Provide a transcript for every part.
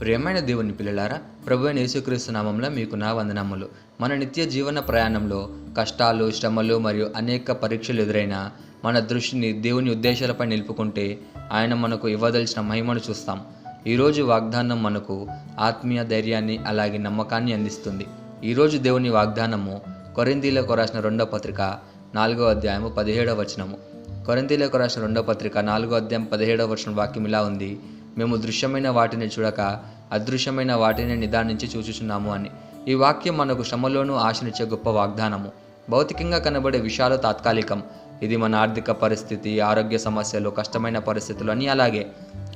ప్రియమైన దేవుని పిల్లలారా ప్రభు అయిన యేసుక్రీస్తు నామంలో మీకు నా వందనములు. మన నిత్య జీవన ప్రయాణంలో కష్టాలు శ్రమలు మరియు అనేక పరీక్షలు ఎదురైనా మన దృష్టిని దేవుని ఉద్దేశాలపై నిలుపుకుంటే ఆయన మనకు ఇవ్వదలిచిన మహిమను చూస్తాం. ఈరోజు వాగ్దానం మనకు ఆత్మీయ ధైర్యాన్ని అలాగే నమ్మకాన్ని అందిస్తుంది. ఈరోజు దేవుని వాగ్దానము కొరిందీలకు రాసిన రెండో పత్రిక నాలుగో అధ్యాయము పదిహేడవ వచనము. కొరింతీలకు రాసిన రెండో పత్రిక నాలుగో అధ్యాయం పదిహేడవ వచనం వాక్యం ఇలా ఉంది. మేము దృశ్యమైన వాటిని చూడక అదృశ్యమైన వాటిని నిదానించి చూచుచున్నాము అని. ఈ వాక్యం మనకు శ్రమలోనూ ఆశనిచ్చే గొప్ప వాగ్దానము. భౌతికంగా కనబడే విషయాలు తాత్కాలికం. ఇది మన ఆర్థిక పరిస్థితి ఆరోగ్య సమస్యలు కష్టమైన పరిస్థితులు అని అలాగే.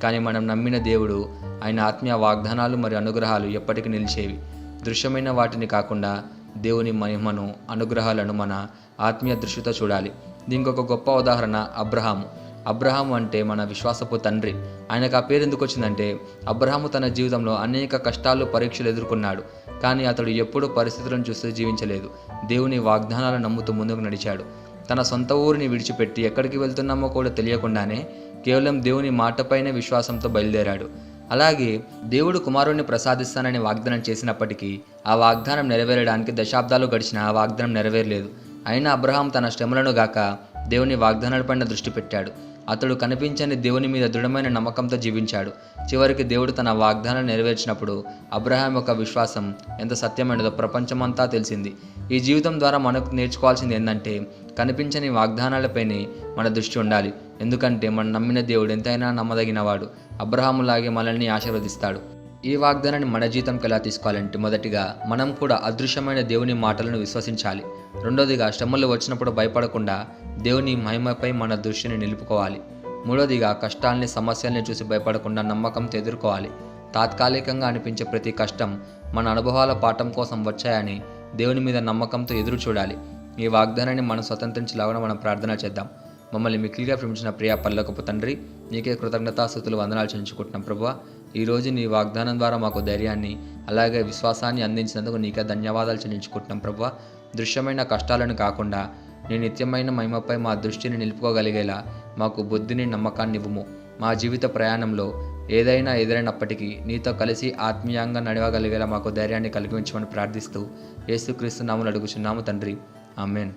కానీ మనం నమ్మిన దేవుడు ఆయన ఆత్మీయ వాగ్దానాలు మరియు అనుగ్రహాలు ఎప్పటికీ నిలిచేవి. దృశ్యమైన వాటిని కాకుండా దేవుని మహిమను అనుగ్రహాలను మన ఆత్మీయ దృష్టితో చూడాలి. దీనికి ఒక గొప్ప ఉదాహరణ అబ్రహాము. అబ్రహాం అంటే మన విశ్వాసపు తండ్రి. ఆయనకు ఆ పేరు ఎందుకు వచ్చిందంటే అబ్రహాము తన జీవితంలో అనేక కష్టాలు పరీక్షలు ఎదుర్కొన్నాడు. కానీ అతడు ఎప్పుడూ పరిస్థితులను చూస్తూ జీవించలేదు. దేవుని వాగ్దానాలను నమ్ముతూ ముందుకు నడిచాడు. తన సొంత ఊరిని విడిచిపెట్టి ఎక్కడికి వెళ్తున్నామో కూడా తెలియకుండానే కేవలం దేవుని మాటపైనే విశ్వాసంతో బయలుదేరాడు. అలాగే దేవుడు కుమారుణ్ణి ప్రసాదిస్తానని వాగ్దానం చేసినప్పటికీ ఆ వాగ్దానం నెరవేరడానికి దశాబ్దాలు గడిచిన ఆ వాగ్దానం నెరవేరలేదు. అయినా అబ్రహాం తన శ్రమలను గాక దేవుని వాగ్దానాలపైన దృష్టి పెట్టాడు. అతడు కనిపించని దేవుని మీద దృఢమైన నమ్మకంతో జీవించాడు. చివరికి దేవుడు తన వాగ్దానం నెరవేర్చినప్పుడు అబ్రహాం యొక్క విశ్వాసం ఎంత సత్యమైనదో ప్రపంచమంతా తెలిసింది. ఈ జీవితం ద్వారా మనకు నేర్చుకోవాల్సింది ఏంటంటే కనిపించని వాగ్దానాలపైనే మన దృష్టి ఉండాలి. ఎందుకంటే మనం నమ్మిన దేవుడు ఎంతైనా నమ్మదగినవాడు. అబ్రహాములాగే మనల్ని ఆశీర్వదిస్తాడు. ఈ వాగ్దానాన్ని మన జీవితంకి ఎలా తీసుకోవాలంటే మొదటిగా మనం కూడా అదృశ్యమైన దేవుని మాటలను విశ్వసించాలి. రెండోదిగా శ్రమలు వచ్చినప్పుడు భయపడకుండా దేవుని మహిమపై మన దృష్టిని నిలుపుకోవాలి. మూడోదిగా కష్టాల్ని సమస్యల్ని చూసి భయపడకుండా నమ్మకంతో ఎదుర్కోవాలి. తాత్కాలికంగా అనిపించే ప్రతి కష్టం మన అనుభవాల పాఠం కోసం వచ్చాయని దేవుని మీద నమ్మకంతో ఎదురు చూడాలి. ఈ వాగ్దానాన్ని మనం స్వతంత్రించలాగా మనం ప్రార్థన చేద్దాం. మమ్మల్ని మిక్కిలిగా ప్రేమించిన ప్రియా పల్లకపు తండ్రి నీకే కృతజ్ఞతాస్థుతులు వందనాలు చెల్లించుకుంటున్నాం ఈ ఈరోజు నీ వాగ్దానం ద్వారా మాకు ధైర్యాన్ని అలాగే విశ్వాసాన్ని అందించినందుకు నీకే ధన్యవాదాలు చెల్లించుకుంటున్నాం ప్రభు దృశ్యమైన కష్టాలను కాకుండా నీ నిత్యమైన మహిమపై మా దృష్టిని నిలుపుకోగలిగేలా మాకు బుద్ధిని నమ్మకాన్ని ఇవ్వము మా జీవిత ప్రయాణంలో ఏదైనా ఎదురైనప్పటికీ నీతో కలిసి ఆత్మీయంగా నడవగలిగేలా మాకు ధైర్యాన్ని కలిగించమని ప్రార్థిస్తూ యేసుక్రీస్తు నాములు అడుగుచున్నాము తండ్రి. ఆమెన్.